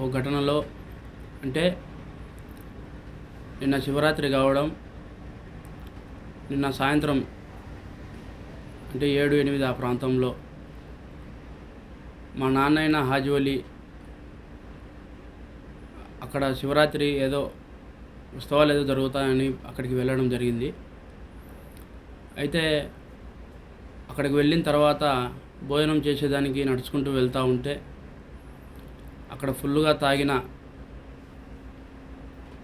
ఓ ఘటనలో అంటే నిన్న శివరాత్రి కావడం నిన్న సాయంత్రం అంటే ఏడు ఎనిమిది ఆ ప్రాంతంలో మా నాన్న అయిన హాజీవలి అక్కడ శివరాత్రి ఏదో ఉత్సవాలు ఏదో జరుగుతాయని అక్కడికి వెళ్ళడం జరిగింది. అయితే అక్కడికి వెళ్ళిన తర్వాత భోజనం చేసేదానికి నడుచుకుంటూ వెళ్తూ ఉంటే అక్కడ ఫుల్గా తాగిన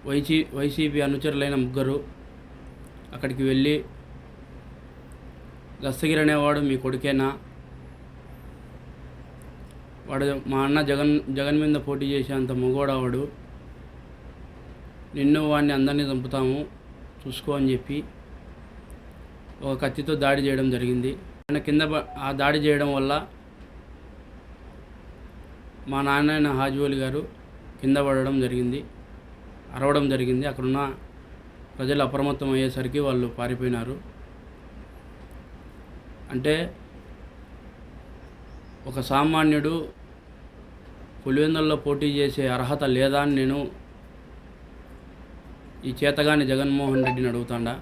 వైసీ వైసీపీ అనుచరులైన ముగ్గురు అక్కడికి వెళ్ళి దస్తగిరి అనేవాడు మీ కొడుకేనా? వాడు మా అన్న జగన్ జగన్ మీద పోటీ చేసేంత మగోడావాడు నిన్ను వాడిని అందరినీ చంపుతాము చూసుకో అని చెప్పి ఒక కత్తితో దాడి చేయడం జరిగింది. ఆయన కింద ఆ దాడి చేయడం వల్ల మా నాన్న అయిన హాజీవలి గారు కింద పడడం జరిగింది అరవడం జరిగింది. అక్కడున్న ప్రజలు అప్రమత్తం అయ్యేసరికి వాళ్ళు పారిపోయినారు. అంటే ఒక సామాన్యుడు పులివెందుల్లో పోటీ చేసే అర్హత లేదా అని నేను ఈ చేతగాని జగన్మోహన్ రెడ్డిని అడుగుతాడా.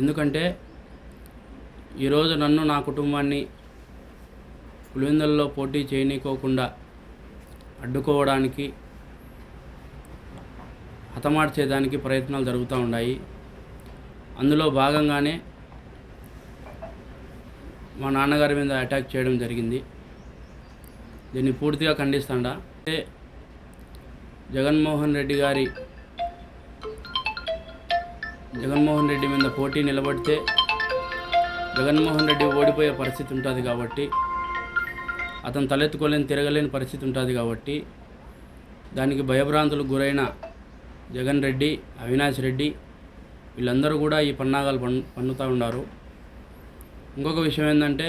ఎందుకంటే ఈరోజు నన్ను నా కుటుంబాన్ని పులివెందుల్లో పోటీ చేయనీకోకుండా అడ్డుకోవడానికి హతమార్చేదానికి ప్రయత్నాలు జరుగుతూ ఉన్నాయి. అందులో భాగంగానే మా నాన్నగారి మీద అటాక్ చేయడం జరిగింది. దీన్ని పూర్తిగా ఖండిస్తాడా. అంటే జగన్మోహన్ రెడ్డి గారి జగన్మోహన్ రెడ్డి మీద పోటీ నిలబడితే జగన్మోహన్ రెడ్డి ఓడిపోయే పరిస్థితి ఉంటుంది కాబట్టి అతను తలెత్తుకోలేని తిరగలేని పరిస్థితి ఉంటుంది కాబట్టి దానికి భయభ్రాంతులకు గురైన జగన్ రెడ్డి అవినాష్ రెడ్డి వీళ్ళందరూ కూడా ఈ పన్నాగాలు పన్ను పన్నుతూ ఉన్నారు ఇంకొక విషయం ఏంటంటే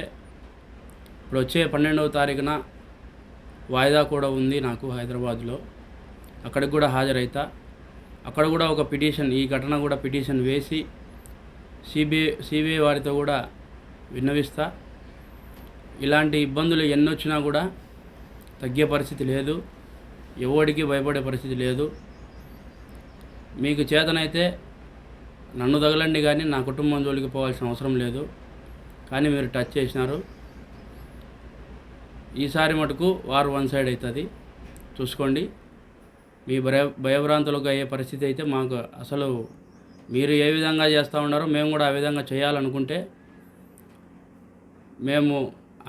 ఇప్పుడు వచ్చే పన్నెండవ తారీఖున వాయిదా కూడా ఉంది నాకు హైదరాబాద్లో. అక్కడికి కూడా హాజరైతా. అక్కడ కూడా ఒక పిటిషన్ ఈ ఘటన కూడా పిటిషన్ వేసి సిబిఐ సిబిఐ వారితో కూడా విన్నవిస్తా. ఇలాంటి ఇబ్బందులు ఎన్ని వచ్చినా కూడా తగ్గే పరిస్థితి లేదు. ఎవడికి భయపడే పరిస్థితి లేదు. మీకు చేతనైతే నన్ను తగలండి కానీ నా కుటుంబం జోలికి పోవాల్సిన అవసరం లేదు. కానీ మీరు టచ్ చేసినారు. ఈసారి మటుకు వారు వన్ సైడ్ అవుతుంది చూసుకోండి. మీ భయ భయభ్రాంతులకు అయ్యే పరిస్థితి అయితే మాకు అసలు మీరు ఏ విధంగా చేస్తూ ఉన్నారో మేము కూడా ఆ విధంగా చేయాలనుకుంటే మేము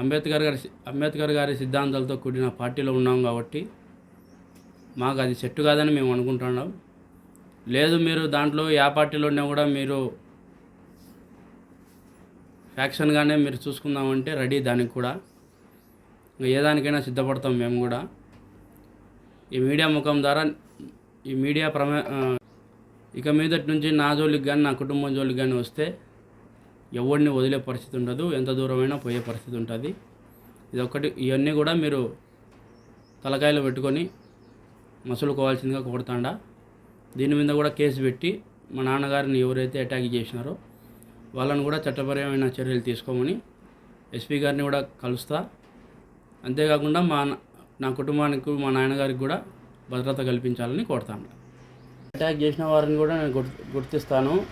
అంబేద్కర్ గారి అంబేద్కర్ గారి సిద్ధాంతాలతో కూడిన పార్టీలో ఉన్నాం కాబట్టి మాకు అది సెట్ కాదని మేము అనుకుంటున్నాం. లేదు మీరు దాంట్లో ఏ పార్టీలో ఉన్నా కూడా మీరు ఫ్యాక్షన్గానే మీరు చూసుకుందామంటే రెడీ దానికి కూడా. ఇంకా ఏ దానికైనా సిద్ధపడతాం మేము కూడా. ఈ మీడియా ముఖం ద్వారా ఈ మీడియా ప్రమే ఇక మీదటి నుంచి నా జోలికి కానీ నా కుటుంబం జోలికి కానీ వస్తే ఎవరిని వదిలే పరిస్థితి ఉండదు. ఎంత దూరమైనా పోయే పరిస్థితి ఉంటుంది. ఇదొకటి ఇవన్నీ కూడా మీరు తలకాయలు పెట్టుకొని మసులుకోవాల్సిందిగా కోరుతాండా. దీని మీద కూడా కేసు పెట్టి మా నాన్నగారిని ఎవరైతే అటాక్ చేసినారో వాళ్ళని కూడా చట్టపరమైన చర్యలు తీసుకోమని ఎస్పీ గారిని కూడా కలుస్తా. అంతేకాకుండా మా నా- నా కుటుంబానికి మా నాన్నగారికి కూడా భద్రత కల్పించాలని కోరుతాను అటాక్ చేసిన వారిని కూడా నేను గుర్తు గుర్తిస్తాను.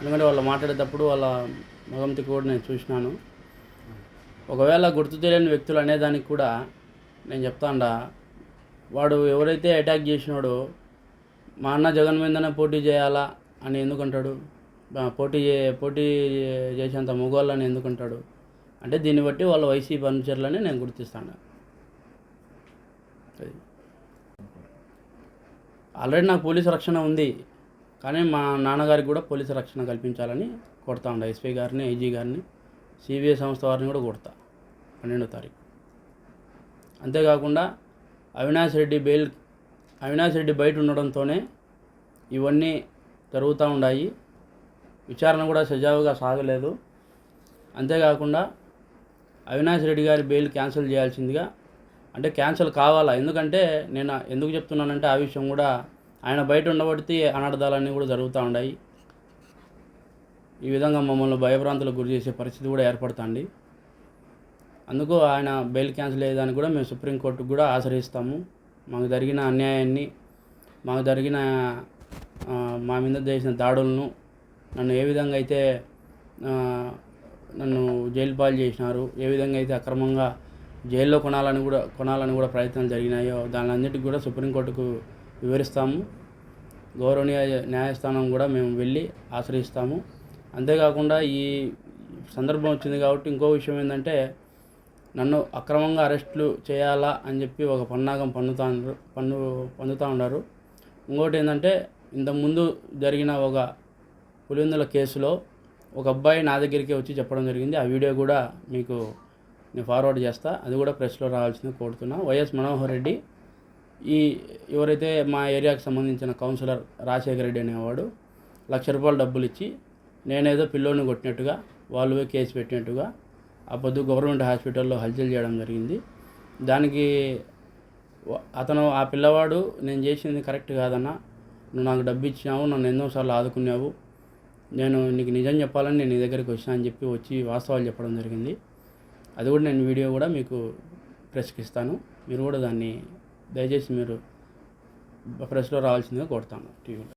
ఎందుకంటే వాళ్ళు మాట్లాడేటప్పుడు వాళ్ళ మగంతి కూడా నేను చూసినాను. ఒకవేళ గుర్తు తెలియని వ్యక్తులు అనేదానికి కూడా నేను చెప్తాండా వాడు ఎవరైతే అటాక్ చేసినాడో మా అన్న జగన్ మీదనే పోటీ చేయాలా అని ఎందుకంటాడు? పోటీ పోటీ చేసేంత మొగోళ్ళని ఎందుకంటాడు? అంటే దీన్ని బట్టి వాళ్ళ వైసీపీ అనుచరులని నేను గుర్తిస్తాను ఆల్రెడీ నాకు పోలీసు రక్షణ ఉంది. కానీ మా నాన్నగారికి కూడా పోలీసు రక్షణ కల్పించాలని కొడతా ఉండే. ఎస్పీ గారిని ఐజీ గారిని సిబిఐ సంస్థ వారిని కూడా కొడతా పన్నెండో తారీఖు. అంతేకాకుండా అవినాష్ రెడ్డి బెయిల్ అవినాష్ రెడ్డి బయట ఉండడంతోనే ఇవన్నీ జరుగుతూ ఉన్నాయి విచారణ కూడా సజావుగా సాగలేదు. అంతేకాకుండా అవినాష్ రెడ్డి గారి బెయిల్ క్యాన్సిల్ చేయాల్సిందిగా అంటే క్యాన్సిల్ కావాలా? ఎందుకంటే నేను ఎందుకు చెప్తున్నానంటే ఆ విషయం కూడా ఆయన బయట ఉండబడితే అనర్థాలన్నీ కూడా జరుగుతూ ఉన్నాయి ఈ విధంగా మమ్మల్ని భయభ్రాంతులకు గురి చేసే పరిస్థితి కూడా ఏర్పడుతుంది. అందుకు ఆయన బెయిల్ క్యాన్సిల్ అయ్యేదాన్ని కూడా మేము సుప్రీంకోర్టుకు కూడా ఆశ్రయిస్తాము. మాకు జరిగిన అన్యాయాన్ని మాకు జరిగిన మా మీద చేసిన దాడులను నన్ను ఏ విధంగా అయితే నన్ను జైలు పాలు చేసినారు ఏ విధంగా అయితే అక్రమంగా జైల్లో కొనాలని కూడా కొనాలని కూడా ప్రయత్నాలు జరిగినాయో దాని అన్నిటికీ కూడా సుప్రీంకోర్టుకు వివరిస్తాము. గౌరవనీయ న్యాయస్థానం కూడా మేము వెళ్ళి ఆశ్రయిస్తాము. అంతేకాకుండా ఈ సందర్భం వచ్చింది కాబట్టి ఇంకో విషయం ఏంటంటే నన్ను అక్రమంగా అరెస్టులు చేయాలా అని చెప్పి ఒక పన్నాగం పన్నుతా పన్ను పొందుతూ ఉన్నారు ఇంకోటి ఏంటంటే ఇంతకుముందు జరిగిన ఒక పులివెందుల కేసులో ఒక అబ్బాయి నా దగ్గరికి వచ్చి చెప్పడం జరిగింది. ఆ వీడియో కూడా మీకు నేను ఫార్వర్డ్ చేస్తా. అది కూడా ప్రెస్లో రావాల్సింది కోరుతున్నా. వైఎస్ మనోహర్ రెడ్డి ఈ ఎవరైతే మా ఏరియాకు సంబంధించిన కౌన్సిలర్ రాజశేఖర రెడ్డి అనేవాడు లక్ష రూపాయలు డబ్బులు ఇచ్చి నేనేదో పిల్లోని కొట్టినట్టుగా వాళ్ళు కేసు పెట్టినట్టుగా ఆ పొద్దు గవర్నమెంట్ హాస్పిటల్లో హల్చల్ చేయడం జరిగింది. దానికి అతను ఆ పిల్లవాడు నేను చేసింది కరెక్ట్ కాదన్నా నువ్వు నాకు డబ్బు ఇచ్చినావు నన్ను ఎన్నోసార్లు ఆదుకున్నావు నేను నీకు నిజం చెప్పాలని నేను నీ దగ్గరికి వచ్చాను అని చెప్పి వచ్చి వాస్తవాలు చెప్పడం జరిగింది. అది కూడా నేను వీడియో కూడా మీకు ప్రెస్కి ఇస్తాను మీరు కూడా దాన్ని దయచేసి మీరు ప్రెస్లో రావాల్సిందిగా కోరుతాను టీవీలో.